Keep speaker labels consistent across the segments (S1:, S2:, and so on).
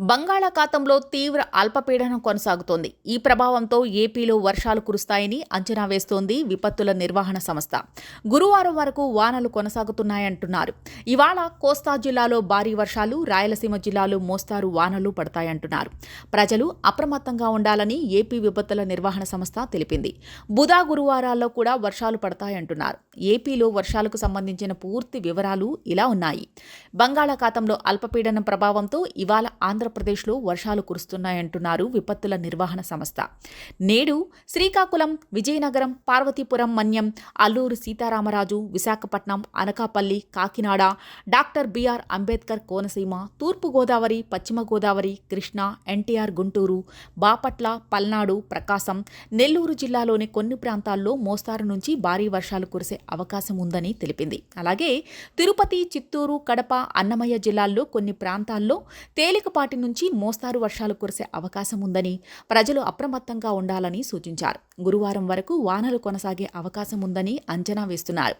S1: బంగాళాఖాతంలో తీవ్ర అల్పపీడనం కొనసాగుతోంది. ఈ ప్రభావంతో ఏపీలో వర్షాలు కురుస్తాయని అంచనా వేస్తోంది విపత్తుల నిర్వహణ సంస్థ. గురువారం వరకు వానలు కొనసాగుతున్నాయంటున్నారు. ఇవాళ కోస్తా జిల్లాలో భారీ వర్షాలు రాయలసీమ జిల్లాలో మోస్తారు వానలు పడతాయంటున్నారు. ప్రజలు అప్రమత్తంగా ఉండాలని ఏపీ విపత్తుల నిర్వహణ సంస్థ తెలిపింది. బుధ గురువారాల్లో కూడా వర్షాలు పడతాయంటున్నారు. ఏపీలో వర్షాలకు సంబంధించిన పూర్తి వివరాలు ఇలా ఉన్నాయి. బంగాళాఖాతంలో అల్పపీడనం ప్రభావంతో ఇవాళ ఆంధ్రప్రదేశ్లో వర్షాలు కురుస్తున్నాయంటున్నారు విపత్తుల నిర్వహణ సంస్థ. నేడు శ్రీకాకుళం విజయనగరం పార్వతీపురం మన్యం అల్లూరు సీతారామరాజు విశాఖపట్నం అనకాపల్లి కాకినాడ డాక్టర్ బిఆర్ అంబేద్కర్ కోనసీమ తూర్పుగోదావరి పశ్చిమగోదావరి పశ్చిమ గోదావరి కృష్ణా ఎన్టీఆర్ గుంటూరు బాపట్ల పల్నాడు ప్రకాశం నెల్లూరు జిల్లాలోని కొన్ని ప్రాంతాల్లో మోస్తారు నుంచి భారీ వర్షాలు కురిసే అవకాశం ఉందని తెలిపింది. అలాగే తిరుపతి చిత్తూరు కడప అన్నమయ్య జిల్లాల్లో కొన్ని ప్రాంతాల్లో తేలికపాటి నుంచి మోస్తారు వర్షాలు కురిసే అవకాశం ఉందని ప్రజలు అప్రమత్తంగా ఉండాలని సూచించారు. గురువారం వరకు వానలు కొనసాగే అవకాశం ఉందని అంచనా వేస్తున్నారు.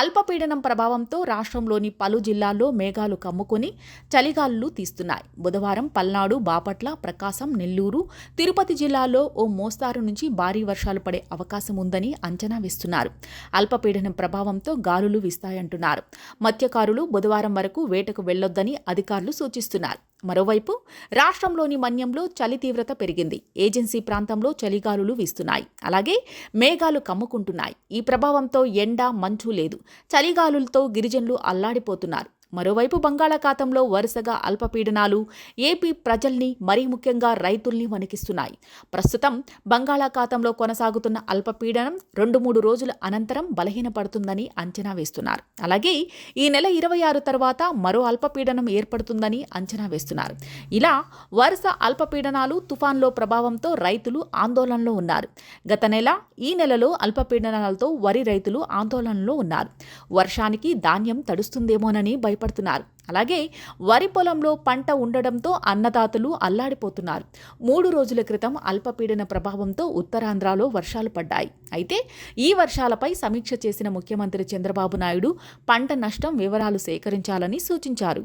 S1: అల్పపీడనం ప్రభావంతో రాష్ట్రంలోని పలు జిల్లాల్లో మేఘాలు కమ్ముకొని చలిగాలులు తీస్తున్నాయి. బుధవారం పల్నాడు బాపట్ల ప్రకాశం నెల్లూరు తిరుపతి జిల్లాలో ఓ మోస్తారు నుంచి భారీ వర్షాలు పడే అవకాశం ఉందని అంచనా వేస్తున్నారు. అల్పపీడనం ప్రభావంతో గాలులు వీస్తాయంటున్నారు. మత్స్యకారులు బుధవారం వరకు వేటకు వెళ్ళొద్దని అధికారులు సూచిస్తున్నారు. మరోవైపు రాష్ట్రంలోని మన్యంలో చలి తీవ్రత పెరిగింది. ఏజెన్సీ ప్రాంతంలో చలిగాలులు వీస్తున్నాయి. అలాగే మేఘాలు కమ్ముకుంటున్నాయి. ఈ ప్రభావంతో ఎండ మంచు లేదు. చలిగాలులతో గిరిజనులు అల్లాడిపోతున్నారు. మరోవైపు బంగాళాఖాతంలో వరుసగా అల్పపీడనాలు ఏపీ ప్రజల్ని మరీ ముఖ్యంగా రైతుల్ని వణికిస్తున్నాయి. ప్రస్తుతం బంగాళాఖాతంలో కొనసాగుతున్న అల్పపీడనం రెండు మూడు రోజుల అనంతరం బలహీనపడుతుందని అంచనా వేస్తున్నారు. అలాగే ఈ నెల ఇరవై ఆరు తర్వాత మరో అల్పపీడనం ఏర్పడుతుందని అంచనా వేస్తున్నారు. ఇలా వరుస అల్పపీడనాలు తుఫాన్లో ప్రభావంతో రైతులు ఆందోళనలో ఉన్నారు. గత నెల ఈ నెలలో అల్పపీడనాలతో వరి రైతులు ఆందోళనలో ఉన్నారు. వర్షానికి ధాన్యం తడుస్తుందేమోనని భయపడుతున్నారు అలాగే వరి పొలంలో పంట ఉండడంతో అన్నదాతలు అల్లాడిపోతున్నారు. మూడు రోజుల క్రితం అల్పపీడన ప్రభావంతో ఉత్తరాంధ్రలో వర్షాలు పడ్డాయి. అయితే ఈ వర్షాలపై సమీక్ష చేసిన ముఖ్యమంత్రి చంద్రబాబు నాయుడు పంట నష్టం వివరాలు సేకరించాలని సూచించారు.